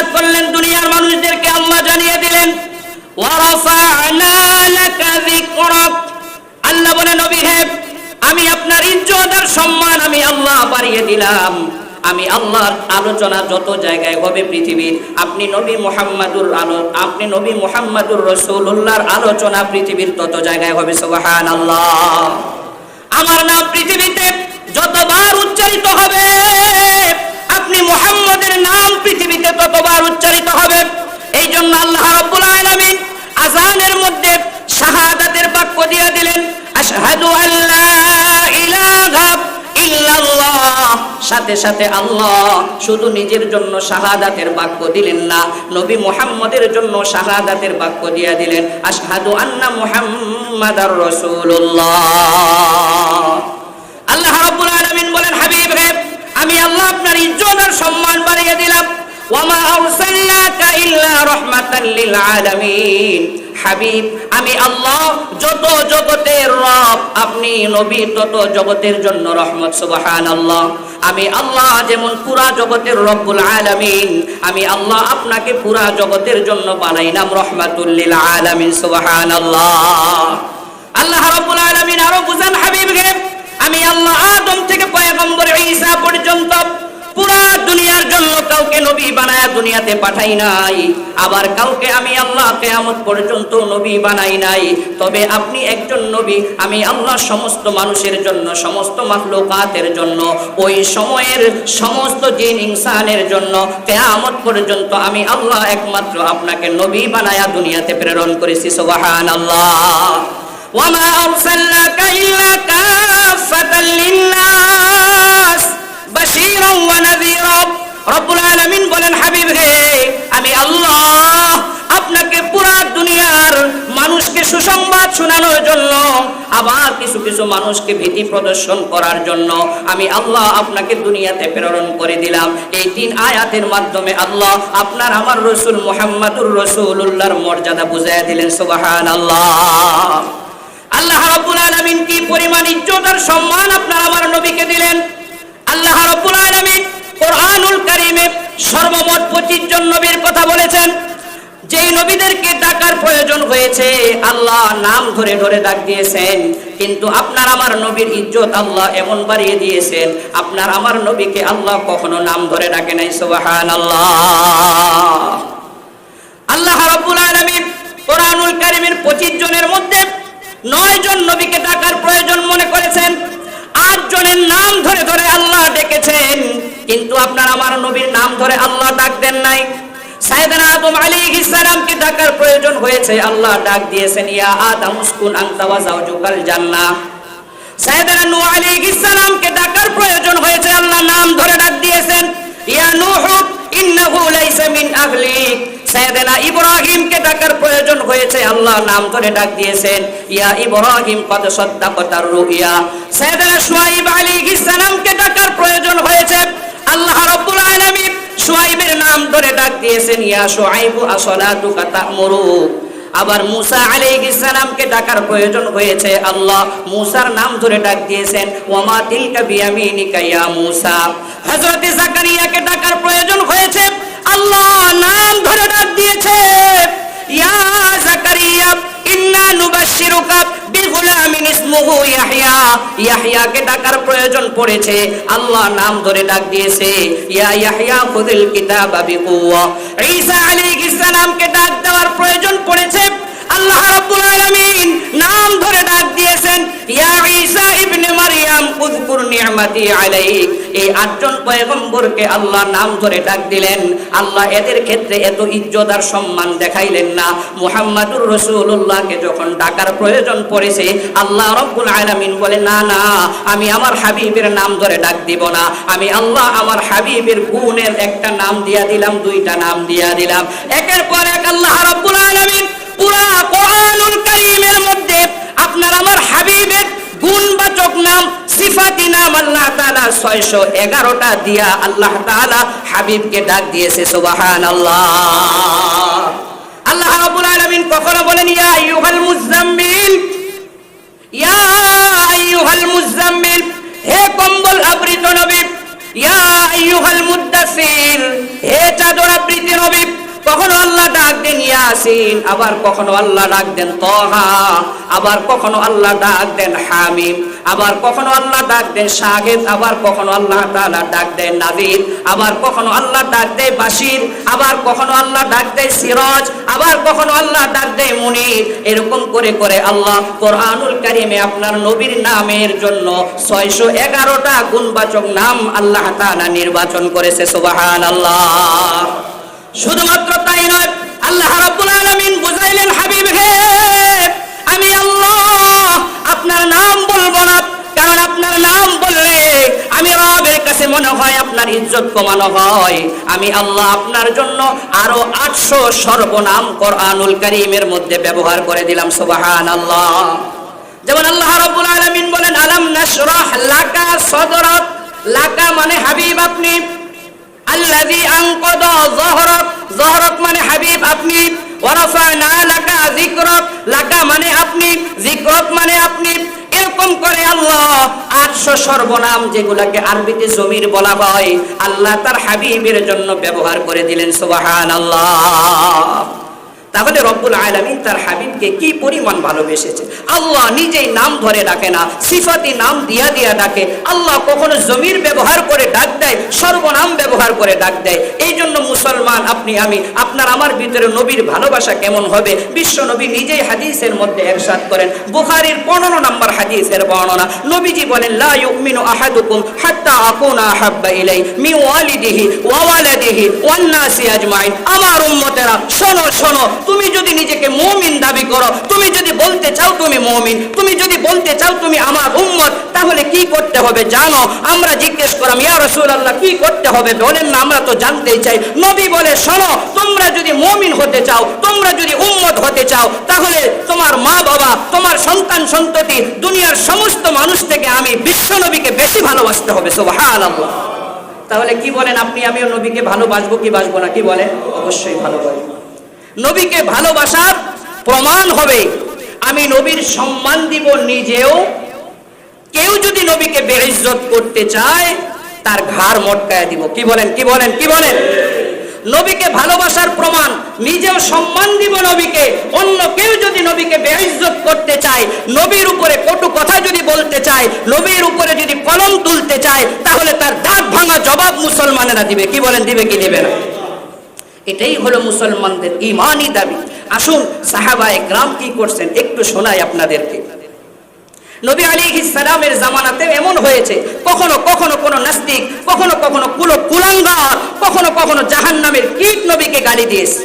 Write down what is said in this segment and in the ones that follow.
ইরশাদ করলেন দুনিয়ার মানুষদেরকে আল্লাহ জানিয়ে দিলেন আল্লাহ বলে, নবী হে, আমি আপনার ইজ্জত আর সম্মান আমি আল্লাহ বাড়িয়ে দিলাম। আমি আল্লাহর আলোচনা যত জায়গায় হবে পৃথিবীর, আপনি নবী মোহাম্মদুর আলো, আপনি নবী মোহাম্মদুর রসুল্লাহর আলোচনা পৃথিবীর তত জায়গায় হবে সুবাহান আল্লাহ আমার নাম পৃথিবীতে যতবার উচ্চারিত হবে, আপনি মোহাম্মদের নাম পৃথিবীতে ততবার উচ্চারিত হবে? এই জন্য আল্লাহ রাব্বুল আলামিন আজানের মধ্যে শাহাদাতের বাক্য দিয়ে দিলেন, আশহাদু আল্লা ইলাহা সাথে সাথে আল্লাহ শুধু নিজের জন্য শাহাদাতের বাক্য দিলেন না, নবী মুহাম্মদের জন্য শাহাদাতের বাক্য দিয়ে দিলেন, আশহাদু আন্না আল্লাহ বলেন, হাবিব হে আমি আল্লাহ আপনার ইজ্জত আর সম্মান বাড়িয়ে দিলাম। ওয়ামা আরসালনাকা ইল্লা রাহমাতাল লিল আলামিন। হাবিব, আমি আল্লাহ যত জগতের রব, আপনি নবী তত জগতের জন্য রহমত, সুবহানাল্লাহ। আমি আল্লাহ যেমন পুরা জগতের রব্বুল আলামিন, আমি আল্লাহ আপনাকে পুরা জগতের জন্য বানাইলাম, রহমাতুল লিল আলামিন, সুবহানাল্লাহ। আল্লাহ রাব্বুল আলামিন আরও বুঝান হাবিবকে। আমি আল্লাহ আদম থেকে পয়গম্বর ঈসা পর্যন্ত পুরা দুনিয়ার জন্য কাউকে নবী বানায়া দুনিয়াতে পাঠাই নাই। আবার কাউকে আমি আল্লাহ কেয়ামত পর্যন্ত নবী বানাই নাই। তবে আপনি একজন নবী, আমি আল্লাহ সমস্ত মানুষের জন্য, সমস্ত মাখলুকাতের জন্য, ওই সময়ের সমস্ত জিন ইনসানের জন্য, কেয়ামত পর্যন্ত আমি আল্লাহ একমাত্র আপনাকে নবী বানায়া দুনিয়াতে প্রেরণ করেছি। সোবাহান আল্লাহ ওয়ামা আরসালনাকা রব্বুল বলেন, হাবিব হে আমি আল্লাহ আপনাকে পুরা দুনিয়ার মানুষকে সুসংবাদ শোনানোর জন্য, আবার কিছু কিছু মানুষকে ভীতি প্রদর্শন করার জন্য আমি আল্লাহ আপনাকে দুনিয়াতে প্রেরণ করে দিলাম। এই তিন আয়াতের মাধ্যমে আল্লাহ আপনার আমার রসুল মোহাম্মদুর রসুল্লাহর মর্যাদা বুঝাইয়া দিলেন সুবাহান আল্লাহ আল্লাহ রব্বুল আলমিন কি পরিমাণ ইজ্জত সম্মান আপনার আমার নবীকে দিলেন? আল্লাহ রব্বুল আলমিন কোরআনুল কারীমে সর্বমোট 25 জন নবীর কথা বলেছেন। যেই নবীদেরকে ডাকার প্রয়োজন হয়েছে, আল্লাহ নাম ধরে ধরে ডাক দিয়েছেন। কিন্তু আপনার আমার নবীর ইজ্জত আল্লাহ এমন বাড়িয়ে দিয়েছেন, আপনার আমার নবীকে আল্লাহ কখনো নাম ধরে ডাকে নাই, সুবহানাল্লাহ। আল্লাহ আল্লাহ রাব্বুল আলামিন কোরআনুল কারীমের 25 জনের মধ্যে নয় জন নবীকে ডাকার প্রয়োজন মনে করেছেন। আট জনের নাম ধরে ধরে আল্লাহ ডেকেছেন। কিন্তু আপনার আমার নবীর নাম ধরে আল্লাহ ডাক দেন নাই। ডাকার প্রয়োজন হয়েছে? আল্লাহ ডাক দিয়েছেন, ইয়া ডাকার প্রয়োজন হয়েছে? আল্লাহ নাম ধরে ডাক দিয়েছেন, ইয়া নূহ, ইন্নাহু লাইসা মিন আহলিক। আবার মুসা আলাইহিস সালামকে ডাকার প্রয়োজন হয়েছে, আল্লাহ মুসার নাম ধরে ডাক দিয়েছেন ওয়ামা তিলকা বিয়ামিনিকা ইয়া মুসা। হযরত ডাকার প্রয়োজন হয়েছে ডাকার প্রয়োজন পড়েছে। আল্লাহ নাম ধরে ডাক দিয়েছে, ইয়া ইয়াহইয়া খুযিল কিতাবা বিকুওয়া। ঈসা আলাইহিস সালামকে ডাক দেওয়ার প্রয়োজন পড়েছে। আল্লাহ রাব্বুল আলামিন নাম ধরে ডাক দিয়েছেন, ইয়া ঈসা ইবনে মারইয়াম উযকুর আলাইক। এই আটজন পয়গম্বরকে আল্লাহ নাম ধরে ডাক দিলেন। আল্লাহ এদের ক্ষেত্রে এত ইজ্জত আর সম্মান দেখাইলেন না। মুহাম্মাদুর রাসূলুল্লাহকে যখন ডাকার প্রয়োজন পড়েছে, আল্লাহ রাব্বুল আলামিন বলে, না না, আমি আমার হাবিবের নাম ধরে ডাক দিব না। আমি আল্লাহ আমার হাবিবের গুণের একটা নাম দিয়া দিলাম, দুইটা নাম দিয়া দিলাম। একের পর এক আল্লাহ রাব্বুল আলামিন পুরা কোরআনুল কারীমের মধ্যে আপনার আমার হাবিবের গুণবাচক নাম, সিফাতি নাম আল্লাহ তাআলা 611টা দিয়া আল্লাহ তাআলা হাবিবকে ডাক দিয়েছে, সুবহানাল্লাহ। আল্লাহ রাব্বুল আলামিন কখনো বলেন, ইয়া আইয়ুহাল মুজাম্মিল ইয়া আইয়ুহাল মুজাম্মিল হে কম্বল আবৃত নবী, ইয়া আইয়ুহাল মুদ্দাসির হে চাদর ডাক দেন ইয়াসিন, আবার কখনো আল্লাহ ডাক দেন তহা, আবার কখনো আল্লাহ ডাক দেন হামিম, আবার কখনো আল্লাহ ডাক দেন শাহিদ আবার কখনো আল্লাহ তাআলা ডাক দেন নাজির, আবার কখনো আল্লাহ ডাক দেয় বাশির, আবার কখনো আল্লাহ ডাক দেয় সিরাজ, আবার কখনো আল্লাহ ডাক দেয় মুনির। এরকম করে করে আল্লাহ কোরআনুল কারিমে আপনার নবীর নামের জন্য ছয়শো এগারোটা গুণবাচক নাম আল্লাহ তাআলা নির্বাচন করেছে সুবাহান আল্লাহ শুধুমাত্র তাই নয়, আল্লাহ রাব্বুল আলামিন বুঝাইলেন, হাবিব হে, আমি আল্লাহ আপনার নাম বলব না, কারণ আপনার নাম বললে আমি রবের কাছে মনে হয় আপনার ইজ্জত কমানো হয়। আমি আল্লাহ আপনার জন্য আরও আটশো সর্বনাম কোরআনুল করিমের মধ্যে ব্যবহার করে দিলাম সুবাহান আল্লাহ যেমন আল্লাহ রাব্বুল আলামিন বলেন, আলাম নাশরাহ লাকা সদরক লাকা মানে হাবিব আপনি মানে আপনি। মানে আপনি যিকরক মানে করে আল্লাহ আটশো সর্বনাম যেগুলাকে আরবিতে জমির বলা হয়, আল্লাহ তার হাবিবের জন্য ব্যবহার করে দিলেন সুবাহান আল্লাহ তাহলে রব্বুল আলামিন তার হাবিবকে কি পরিমাণ ভালোবেসেছে? আল্লাহ নিজেই নাম ধরে ডাকে না, সিফাতি নাম দিয়া দিয়া ডাকে। আল্লাহ কখনো জমির ব্যবহার করে ডাক দেয়, সর্বনাম ব্যবহার করে ডাক দেয়। এই জন্য মুসলমান আপনি, আমি, আপনার, আমার ভিতরে নবীর ভালোবাসা কেমন হবে? বিশ্ব নবী নিজেই হাদিসের মধ্যে এরশাদ করেন। বুখারীর পনেরো নম্বর হাদিসের বর্ণনা, নবীজি বলেন, লা ইউমিনু আহাদুকুম হাত্তা আকুনা আহাব্বা ইলাই মি ওয়ালিদিহি ওয়া ওয়ালাদিহি ওয়ান নাসি আজমাইন। আমার উম্মতেরা, শোনো শোনো তুমি যদি নিজেকে মুমিন দাবি করো, তুমি যদি বলতে চাও তুমি মুমিন, তুমি যদি বলতে চাও তুমি আমার উম্মত, তাহলে কি করতে হবে জানো? আমরা জিজ্ঞেস করলাম, ইয়া রাসূলুল্লাহ, কি করতে হবে? বলেন, না, আমরা তো জানতেই চাই। নবী বলে, শোনো, তোমরা যদি মুমিন হতে চাও, তোমরা যদি উম্মত হতে চাও, তাহলে তোমার মা বাবা তোমার সন্তান সন্ততি, দুনিয়ার সমস্ত মানুষ থেকে আমি বিশ্ব নবীকে বেশি ভালোবাসতে হবে, সুবহানাল্লাহ। তাহলে কি বলেন আপনি, আমিও নবীকে ভালোবাসবো কি বাসবো না? কি বলেন? অবশ্যই ভালোবাসবো। নবীকে ভালোবাসার প্রমাণ হবে। আমি নবীর সম্মান দিব নিজেও। কেউ যদি নবীকে বেইজ্জত করতে চায়, তার ঘাড় মটকায় দিব। কি বলেন কি বলেন কি বলেন? নবীকে ভালোবাসার প্রমাণ, নিজেও সম্মান দিব নবীকে। অন্য কেউ যদি নবীকে বেইজ্জত করতে চায়, নবীর উপরে কটু কথা যদি বলতে চায়, নবীর উপরে যদি কলম তুলতে চায়, তাহলে তার দাঁত ভাঙা জবাব মুসলমানেরা দিবে। কি বলেন, দিবে কি দিবে না? এটাই হলো মুসলমানদের ইমানই দাবি। আসুন সাহাবায় গ্রাম কি করছেন একটু শোনাই আপনাদেরকে। নবী আলী সালামের জামানাতে এমন হয়েছে, কখনো কখনো কোনো নাস্তিক, কখনো কখনো কুলো কুলাঙ্গার কখনো কখনো জাহান নামের কীট নবীকে গালি দিয়েছে।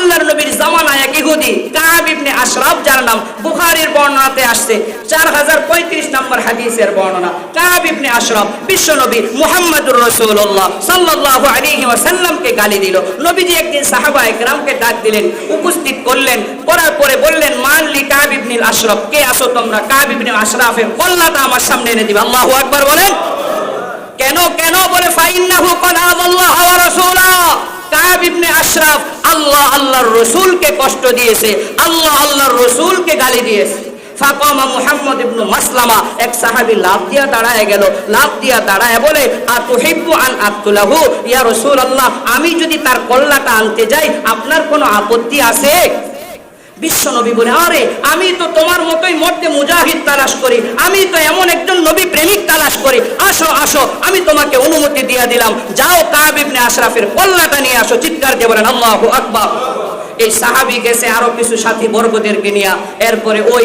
আল্লাহর নবীর জামানায় এক ইহুদি, কাব ইবনে আশরাফ, যার নাম বুখারীর বর্ণনাতে আসছে। 4035 নম্বর হাদিসের বর্ণনা। কাব ইবনে আশরাফ বিশ্ব নবী মুহাম্মদুর রাসূলুল্লাহ সাল্লাল্লাহু আলাইহি ওয়াসাল্লামকে গালি দিল। নবীজি একদিন সাহাবা একরামকে ডাক দিলেন, উপস্থিত করলেন, করার পরে বললেন মানলি কাব ইবনে আশরাফ? কে আসো তোমরা? কাব ইবনে আশরাফের কল্লাটা আমার সামনে এনে দিবে। আল্লাহু আকবার বলেন। কেন কেন? বলে ফাইন্নাহু কালাম আল্লাহ ওয়া রাসূলা আশরাফ আল্লাহ আল্লাহর রসুলকে কষ্ট দিয়েছে, আল্লাহ আল্লাহর রসুলকে গালি দিয়েছে। দিয়া আন ইয়া আমি যদি তার কল্লাটা আনতে যাই, আপনার কোনো আপত্তি আছে? বিশ্ব নবী বলে, আরে, আমি তো তোমার মতোই মধ্যে মুজাহিদ তালাশ করি, আমি তো এমন একজন নবী প্রেমিক তালাশ করি। আসো আসো, আমি তোমাকে অনুমতি দিয়ে দিলাম। যাও আশরাফের নিয়ে আসো, চিৎকার দিয়ে বলেন এই সাহাবি গেছে আরও কিছু সাথী বর্গদেরকে নিয়ে। এরপরে ওই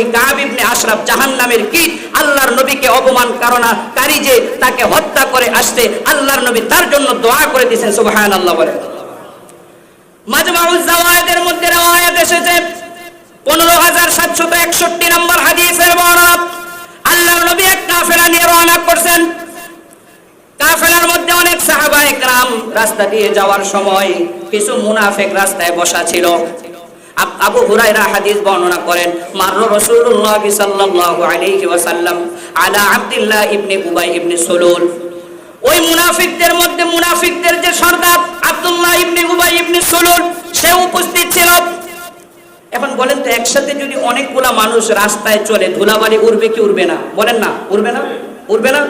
আশরাফ জাহান্নামের কীট, আল্লাহর নবীকে অপমান কারণা কারি যে তাকে হত্যা করে আসতে আল্লাহর নবী তার জন্য দোয়া করে দিয়েছেন, সুবহানাল্লাহ বলে। মাজমাউজ জাওয়ায়েদের মধ্যে এসেছে। পনেরো হাজার সাতশত একষট্টি নম্বর হাদিসের কাফেলার মধ্যে অনেক সাহাবা সময় কিছু মুনাফেক রাস্তায় হাদিস বর্ণনা করেন, মারর রাসূলুল্লাহ ইবনে উবাই ইবনে সুলুল। ওই মুনাফিকদের মধ্যে মুনাফিকদের যে সর্দার আব্দুল্লাহ ইবনে উবাই ইবনে সুলুল, সে উপস্থিত ছিল। এখন বলেন তো, একসাথে যদি অনেকগুলা মানুষ রাস্তায় চলে, ধুলাবালি উড়বে কি উড়বে না? বলেন না, উড়বে না? উড়বে না?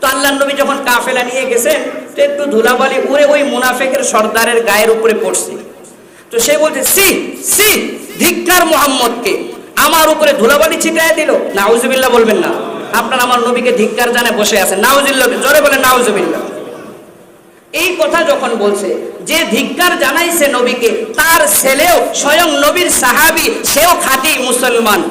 তো আল্লাহ নবী যখন কাফেলা নিয়ে গেছেন তো একটু ধুলাবালি উড়ে ওই মুনাফেকের সর্দারের গায়ের উপরে পড়ছে। তো সে বলছে, সি সি ধিক্কার মোহাম্মদকে আমার উপরে ধুলাবালি ছিটায় দিল? নাউজুবিল্লাহ বলবেন না। আপনার আমার নবীকে ধিক্কার জানে বসে আছেন। নাউজুল্লাহ জোরে বলে নাউজুবিল্লাহ। এই কথা যখন বলছে, যে ধিক্কার জানাইছে নবীকে, তার ছেলেও স্বয়ং নবীর সাহাবী, সেও খাঁটি মুসলমান।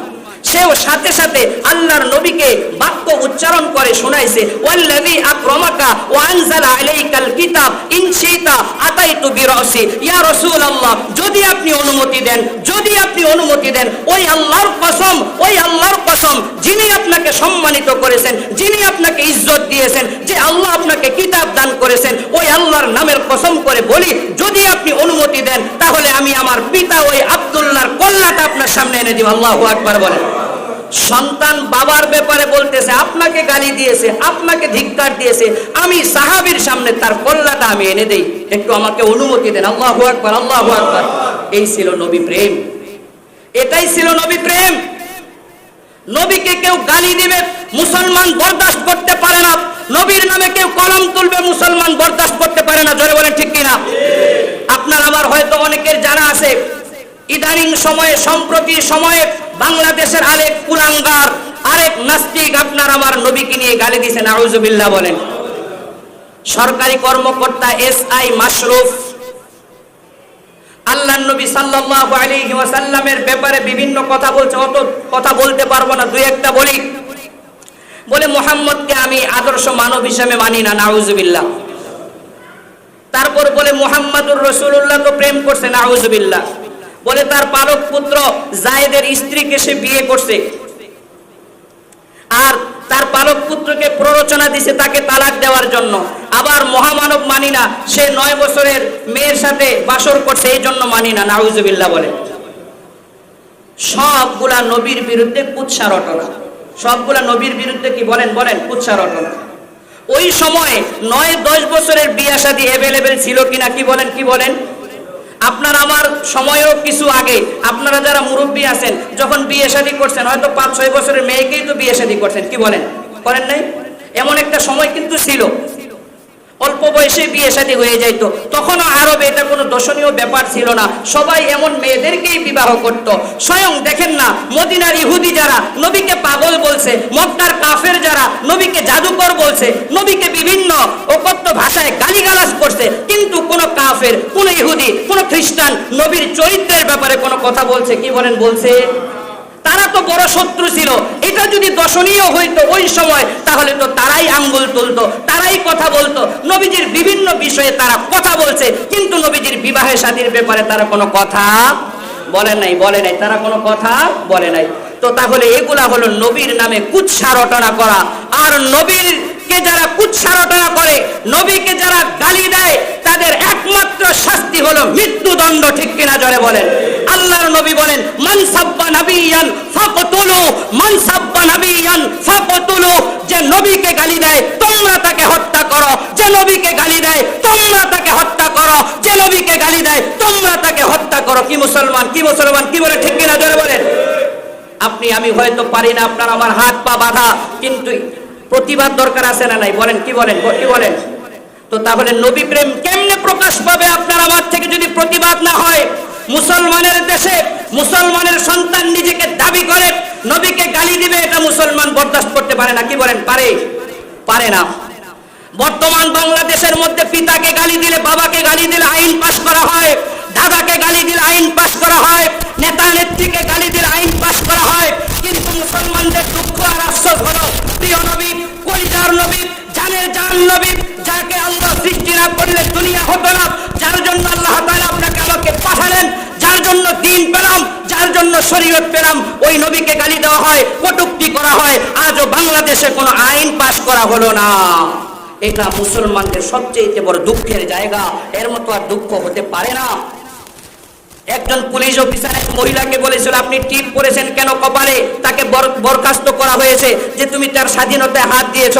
সেও সাথে সাথে আল্লাহর নবীকে বাক্য উচ্চারণ করে শোনাইছে, ওয়াল্লাযী আকরামাকা ওয়া আনজালা আলাইকাল কিতাব, ইন শিতা আতাইতু বিরাসি। ইয়া রাসূলুল্লাহ, যদি আপনি অনুমতি দেন, যদি আপনি অনুমতি দেন, ওই আল্লাহর কসম, ওই আল্লাহর কসম যিনি আপনাকে সম্মানিত করেছেন, যিনি আপনাকে ইজ্জত দিয়েছেন, যে আল্লাহ আপনাকে কিতাব দান করেছেন, ওই আল্লাহর নামের কসম করে বলি, যদি আপনি অনুমতি দেন, তাহলে আমি আমার পিতা ওই আব্দুল্লাহর কল্লাটা আপনার সামনে এনে দিব। আল্লাহু আকবার বলেন। সন্তান বাবার ব্যাপারে বলতেছে, আপনাকে গালি দিয়েছে, আপনাকে ধিক্কার দিয়েছে, আমি সাহাবীর সামনে তার কল্লাটা আমি এনে দেই। একটু আমাকে অনুমতি দেন। আল্লাহু আকবার আল্লাহু আকবার। এই ছিল নবী প্রেম। এটাই ছিল নবী প্রেম। নবীকে কেউ গালি দিবে, মুসলমান বরদাস্ত করতে পারে না। নবীর নামে কেউ কলম তুলবে, মুসলমান বরদাস্ত করতে পারে না। জোরে বলেন ঠিক কিনা? আপনার আমার হয়তো অনেকের জানা আছে, ইদানিং সময়ে, সম্প্রতি সময়ে বাংলাদেশের আরেক কুলাঙ্গার, আরেক নাস্তিক আপনার আমার নবীকে নিয়ে গালি দিয়েছেন। আউজুবিল্লাহ বলেন। সরকারি কর্মকর্তা এস আই মাশরুফ আল্লাহ নবী সাল্লাল্লাহু আলাইহি ওয়াসাল্লামের ব্যাপারে বিভিন্ন কথা বলছে, অত কথা বলতে পারব না, দুই একটা বলি। বলে, মোহাম্মদকে আমি আদর্শ মানব হিসেবে মানি না, নাউজুবিল্লাহ। তারপর বলে, মোহাম্মদুর রসুল্লাহ তো প্রেম করছে, নাউজুবিল্লাহ। বলে, তার পালক পুত্র জায়েদের স্ত্রীকে সে বিয়ে করছে। আর তার পালক পুত্রকে প্ররোচনা দিছে তাকে তালাক দেওয়ার জন্য। আবার মহামানব মানি না। সে নয় বছরের মেয়ের সাথে বাসর করছে, এই জন্য মানি না, নাউজুবিল্লাহ বলে। সবগুলা নবীর বিরুদ্ধে কুৎসা রটনা। সবগুলা নবীর বিরুদ্ধে কি বলেন বলেন, কুৎসা রটনা। ওই সময়ে নয়, দশ বছরের বিয়া শাদী অ্যাভেলেবেল ছিল কিনা, কি বলেন কি বলেন? আপনার আমার সময়ও কিছু আগে, আপনারা যারা মুরব্বী আছেন, যখন বিয়ে শাদী করছেন, হয়তো পাঁচ, ছয় বছরের মেয়েকেই তো বিয়ে শাদী করছেন, কি বলেন? করেন নাই? এমন একটা সময় কিন্তু ছিল। অল্প বয়সে বিয়ে শাদী হয়ে যাইতো। তখনও আরবে এটা কোনো দর্শনীয় ব্যাপার ছিল না। সবাই এমন মেয়েদেরকেই বিবাহ করত। স্বয়ং দেখেন না, মদিনার ইহুদি যারা, নবীকে পাগল বলছে, মক্কার কাফের যারা, নবীকে জাদুকর বলছে, নবীকে বিভিন্ন অকথ্য ভাষায় গালিগালাজ করছে। কিন্তু কোন কাফের, কোন ইহুদি, কোন খ্রিস্টান নবীর চরিত্রের ব্যাপারে কোনো কথা বলছে? কি বলেন বলছে? তারা তো বড় শত্রু ছিল। এটা যদি দর্শনীয় হইতো ওই সময়, তাহলে তো তারাই আঙ্গুল তুলতো, তারাই কথা বলতো। নবীজির বিভিন্ন বিষয়ে তারা কথা বলছে, কিন্তু নবীজির বিবাহের সাথীর ব্যাপারে তারা কোনো কথা বলে নাই বলে নাই। তারা কোনো কথা বলে নাই। তো তাহলে এগুলা হলো নবীর নামে কুৎসা রটনা করা। আর নবীর কে যারা কুৎসা রটনা করে, নবীকে যারা গালি দেয়, তাদের একমাত্র শাস্তি হলো মৃত্যুদণ্ড, ঠিক কিনা জরে বলেন। আল্লাহর নবী বলেন, মান সাব্বা নাবিয়ান ফাকতুলু, মান সাব্বা নাবিয়ান ফাকতুলু। যে নবীকে গালি দেয়, তোমরা তাকে হত্যা করো। যে নবীকে গালি দেয়, তোমরা তাকে হত্যা করো। যে নবীকে গালি দেয়, তোমরা তাকে হত্যা করো। কি মুসলমান কি মুসলমান, কি বলে, ঠিক কিনা জোরে বলেন? আপনি, আমি হয়তো পারি না, আপনার আমার হাত পা বাঁধা, কিন্তু প্রতিবাদ দরকার আছে না নাই? বলেন, কি বলেন? কি বলেন? তো তাহলে নবী প্রেম কেমনে প্রকাশ পাবে আপনার আমার থেকে যদি প্রতিবাদ না হয়? মুসলমানের দেশে মুসলমানের সন্তান নিজেকে দাবি করে, নবীকে গালি দিবে, এটা মুসলমান বরদাস্ত করতে পারে না। কি বলেন? পারে। পারে না। বর্তমান বাংলাদেশের মধ্যে পিতাকে গালি দিলে, বাবাকে গালি দিলে আইন পাশ করা হয়, দাদাকে গালি দিলে আইন পাশ করা হয় নেতা নেত্রীকে গালি দিলে আইন পাশ করা হয় কিন্তু মুসলমানদের দুঃখ আর আফসোস হলো। প্রিয় নবী, কলিজার নবী, জানের জান নবী, যাকে আল্লাহ সৃষ্টি না করলে দুনিয়া হতো না, যার জন্য আল্লাহ তাআলা আপনাকে আমাকে পাঠালেন, যার জন্য দিন পেলাম, যার জন্য শরীয়ত পেলাম, ওই নবীকে গালি দেওয়া হয়, কটুক্তি করা হয়, আজও বাংলাদেশে কোনো আইন পাশ করা হলো না। এটা মুসলমানদের সবচেয়ে বড় দুঃখের জায়গা, এর মতো আর দুঃখ হতে পারে না। একজন পুলিশ অফিসার এক মহিলাকে বলেছিল, আপনি টিপ করেছেন কেন কপালে? তাকে বরখাস্ত করা হয়েছে যে তুমি তার স্বাধীনতায় হাত দিয়েছ।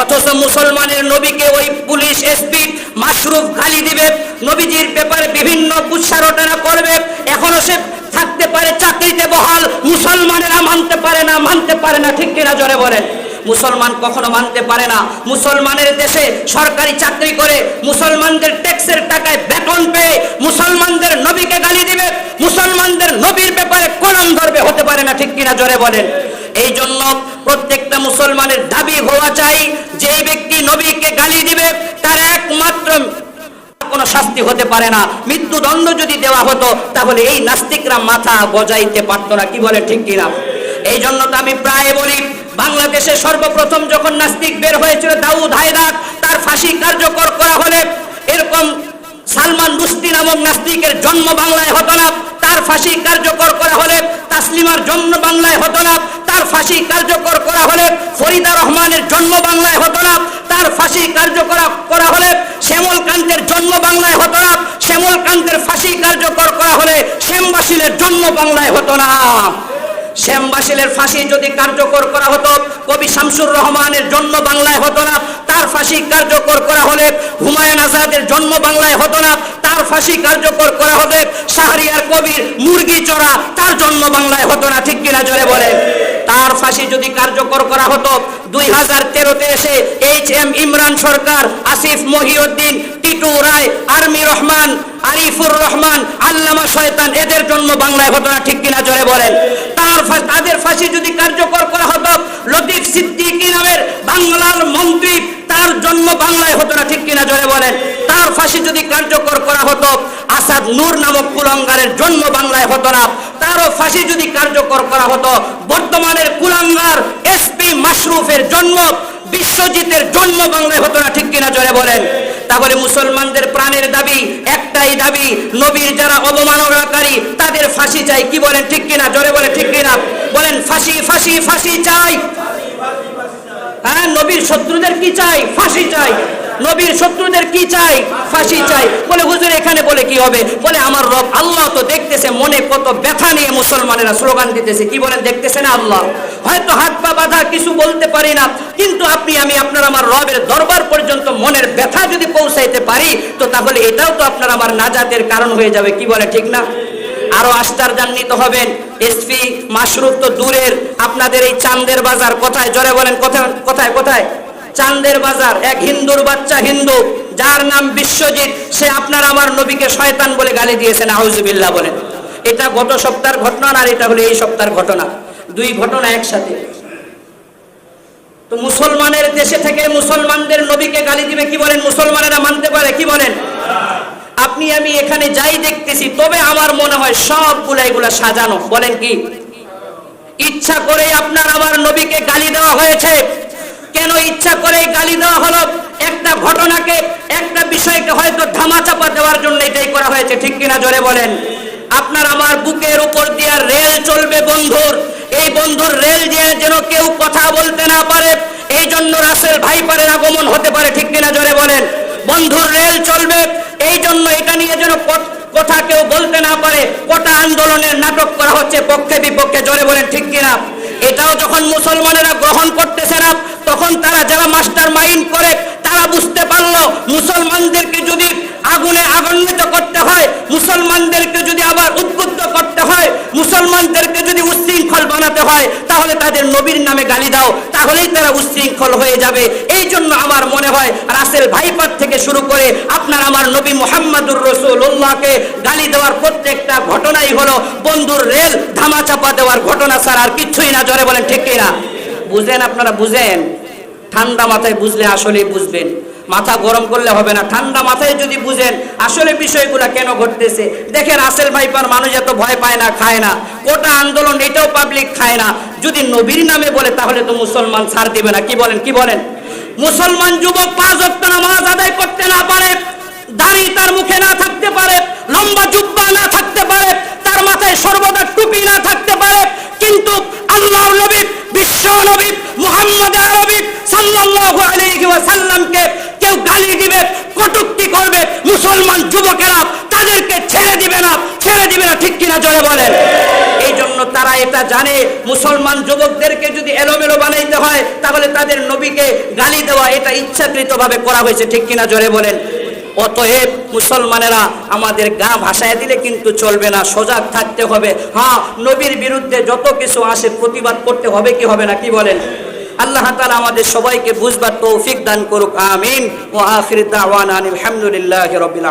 অথচ মুসলমানের নবীকে ওই পুলিশ এসপি মাশরুফ খালি দিবে, নবীজির ব্যাপারে বিভিন্ন কুৎসারটনা করবে। এখনও সে থাকতে পারে চাকরিতে বহাল, মুসলমানেরা মানতে পারে না, মানতে পারে না। ঠিক কিনা জোরে বলেন? মুসলমান কখনো মানতে পারে না। মুসলমানের দেশে সরকারি চাকরি করে, মুসলমানদের ট্যাক্সের টাকায় বেতন পেয়ে মুসলমানদের নবীকে মুসলমানদের নবীর ব্যাপারে কলম ধরবে হতে পারে না ঠিক কিনা জোরে বলেন। এই জন্য প্রত্যেকটা মুসলমানের দাবি হওয়া চাই যে ব্যক্তি নবীকে গালি দিবে, তার একমাত্র কোনো শাস্তি হতে পারে না। মৃত্যুদণ্ড যদি দেওয়া হতো, তাহলে এই নাস্তিকরা মাথা বজাইতে পারতো না, কি বলে ঠিক কিনা? এই জন্য তো আমি প্রায় বলি, বাংলাদেশে সর্বপ্রথম যখন নাস্তিক বের হয়েছিল দাউদ হায়দার, তার ফাঁসি কার্যকর করা হলে এরকম সালমান রুস্তি নামক নাস্তিকের জন্ম বাংলায় হতো না। তার ফাঁসি কার্যকর করা হলে তাসলিমার জন্ম বাংলায় হতো না। তার ফাঁসি কার্যকর করা হলে ফরিদা রহমানের জন্ম বাংলায় হতো না। তার ফাঁসি কার্যকর করা হলে শ্যামল কান্তের জন্ম বাংলায় হতো না। শ্যামল কান্তের ফাঁসি কার্যকর করা হলে শ্যামবাসিলের জন্ম বাংলায় হতো না। শ্যামবাসিলের ফাঁসি যদি কার্যকর করা হতো, কবি শামসুর রহমানের জন্ম বাংলায় হতো না, তার ফাঁসি কার্যকর করা হলে, হুমায়ুন আজাদের জন্ম বাংলায় হতো না, তার ফাঁসি কার্যকর করা হলে শাহরিয়ার কবির মুরগি চড়া, তার জন্ম বাংলায় হতো না, ঠিক কিনা জোরে বলে তার ফাঁসি যদি কার্যকর করা হতো, দুই হাজার তেরোতে এসে এইচ এম ইমরান সরকার, আসিফ মহিউদ্দিন, টিটু রায়, আর্মি রহমান, আরিফুর রহমান, আল্লামা শয়তান, এদের জন্য বাংলায় ঘটনা ঠিক কিনা জোরে বলেন। তার তাদের ফাঁসি যদি কার্যকর করা হতো, লতিফ সিদ্দিকি নামের বাংলার মন্ত্রী তার জন্ম বাংলায় হতো না, ঠিক কিনা জোরে বলেন? তার ফাঁসি যদি কার্যকর করা হতো, আসাদ নূর নামক কুলাঙ্গারের জন্ম বাংলায় হতো না। তারও ফাঁসি যদি কার্যকর করা হতো, বর্তমানের কুলাঙ্গার এসপি মাশরুফের জন্ম, বিশ্বজিতের জন্ম বাংলায় হতো না, ঠিক কিনা জোরে বলেন? তাহলে মুসলমানদের প্রাণের দাবি একটাই দাবি, নবীর যারা অবমাননাকারী, তাদের ফাঁসি চাই, কি বলেন, ঠিক কিনা? জোরে বলে ঠিক কিনা? বলেন, ফাঁসি ফাঁসি ফাঁসি চাই। হ্যাঁ নবীর শত্রুদের কি চাই? ফাঁসি চাই। নবীর শত্রুদের কি চাই? ফাঁসি চাই। বলে, হুজুর, এখানে বলে কি হবে? বলে, আমার রব আল্লাহ তো দেখতেছে, মনে কত ব্যথা নিয়ে মুসলমানেরা স্লোগান দিতেছে। কি বলেন? দেখতেছে না আল্লাহ। হয়তো হাত পা বাঁধা, কিছু বলতে পারি না, কিন্তু আপনি, আমি আপনার আমার রবের দরবার পর্যন্ত মনের ব্যথা যদি পৌঁছাইতে পারি, তো তাহলে এটাও তো আপনার আমার নাজাতের কারণ হয়ে যাবে। কি বলে, ঠিক না? আরও আশ্চর্যান্বিত হবেন। এসপি মাশরুফ তো দূরের। আপনাদের এই চান্দের বাজার কোথায়? জোরে বলেন কোথায় কোথায় কোথায়? চান্দের বাজার, এক হিন্দুর বাচ্চা হিন্দু, যার নাম বিশ্বজিৎ। সে আপনার আমার নবীকে শয়তান বলে গালি দিয়েছেন আউজুবিল্লাহ বলেন। এটা গত সপ্তাহের ঘটনা আর এটা হলো এই সপ্তাহের ঘটনা। দুই ঘটনা একসাথে। তো মুসলমানের দেশে থেকে মুসলমানদের নবীকে গালি দিবে, কি বলেন? মুসলমানেরা মানতে পারে, কি বলেন? আপনি আমি এখানে যাই দেখতেছি, তবে আমার মনে হয় সবগুলা এগুলা সাজানো। বলেন কি? ইচ্ছা করে আপনার আমার নবীকে গালি দেওয়া হয়েছে। কেন ইচ্ছা করে গালি দেওয়া হলো? একটা ঘটনাকে, একটা বিষয়কে হয়তো ধামাচাপা দেওয়ার জন্য এটাই করা হয়েছে। ঠিক কিনা জোরে বলেন? আপনার আমার বুকের উপর দিয়ে রেল চলবে বন্ধুর। এই বন্ধুর রেল দিয়ে যেন কেউ কথা বলতে না পারে। এই জন্য রাসেল ভাইপারের আগমন হতে পারে। ঠিক কিনা জোরে বলেন? বন্ধুর রেল চলবে। এই জন্য এটা নিয়ে যেন কথা কেউ বলতে না পারে কোটা আন্দোলনের নাটক করা হচ্ছে পক্ষে বিপক্ষে, জোরে বলেন, ঠিক কিনা? এটাও যখন মুসলমানেরা গ্রহণ করতেছে না, তখন তারা যারা মাস্টার মাইন্ড করে, তারা বুঝতে পারল, মুসলমানদেরকে যদি আগুনে আগুন্বিত করতে হয়। মুসলমানদেরকে যদি আবার উদ্বুদ্ধ করতে হয়, মুসলমানদেরকে যদি উচ্ছৃঙ্খল বানাতে হয়, তাহলে তাদের নবীর নামে গালি দাও, তাহলেই তারা উচ্ছৃঙ্খল হয়ে যাবে। এই জন্য আমার মনে হয়, রাসেল ভাইপার থেকে শুরু করে আপনার আমার নবী মোহাম্মদুর রসুল্লাহকে গালি দেওয়ার প্রত্যেকটা ঘটনাই হলো বন্ধুর রেল ধামাচাপা দেওয়ার ঘটনা স্যার আর কিচ্ছুই না। জোরে বলেন, ঠিক না বুঝেন আপনারা, বুঝেন? ঠান্ডা মাথায় বুঝলে আসলেই বুঝবেন। মাথা গরম করলে হবে না, ঠান্ডা মাথায় যদি বুঝেন আসলে বিষয়গুলো কেন ঘটতেছে। দেখেন আসেল ভাইপার মানুষ এত ভয় পায় না, খায় না, কোটা আন্দোলন এটাও পাবলিক খায় না। যদি নবীর নামে বলে, তাহলে তো মুসলমান ছাড় দিবে না। কি বলেন কি বলেন? মুসলমান যুবক পাঁচ ওয়াক্ত নামাজ আদায় করতে না পারে, দাড়ি তার মুখে না থাকতে পারে, লম্বা জুব্বা না থাকতে পারে, তার মাথায় সর্বদা টুপি না থাকতে পারে, কিন্তু আল্লাহ নবী, বিশ্ব নবী মুহাম্মদ আরবি সাল্লাল্লাহু আলাইহি ওয়াসাল্লামকে কেউ গালি দিবে, কটুক্তি করবে, মুসলমান যুবকেরা তাদেরকে ছেড়ে দিবে না, ছেড়ে দিবে না, ঠিক কিনা জোরে বলেন? এই জন্য তারা এটা জানে, মুসলমান যুবকদেরকে যদি এলোমেলো বানাইতে হয়, তাহলে তাদের নবীকে গালি দেওয়া এটা ইচ্ছাকৃতভাবে করা হয়েছে, ঠিক কিনা জোরে বলেন? অতএব মুসলমানেরা আমাদের গা ভাসায় দিলে কিন্তু চলবে না, সজাগ থাকতে হবে। হ্যাঁ নবীর বিরুদ্ধে যত কিছু আসে, প্রতিবাদ করতে হবে কি হবে না, কি বলেন? আল্লাহ তালা আমাদের সবাইকে বুঝবার তৌফিক দান করুক আমিন। ও আখির দাওয়ান আলহামদুলিল্লাহ রবিল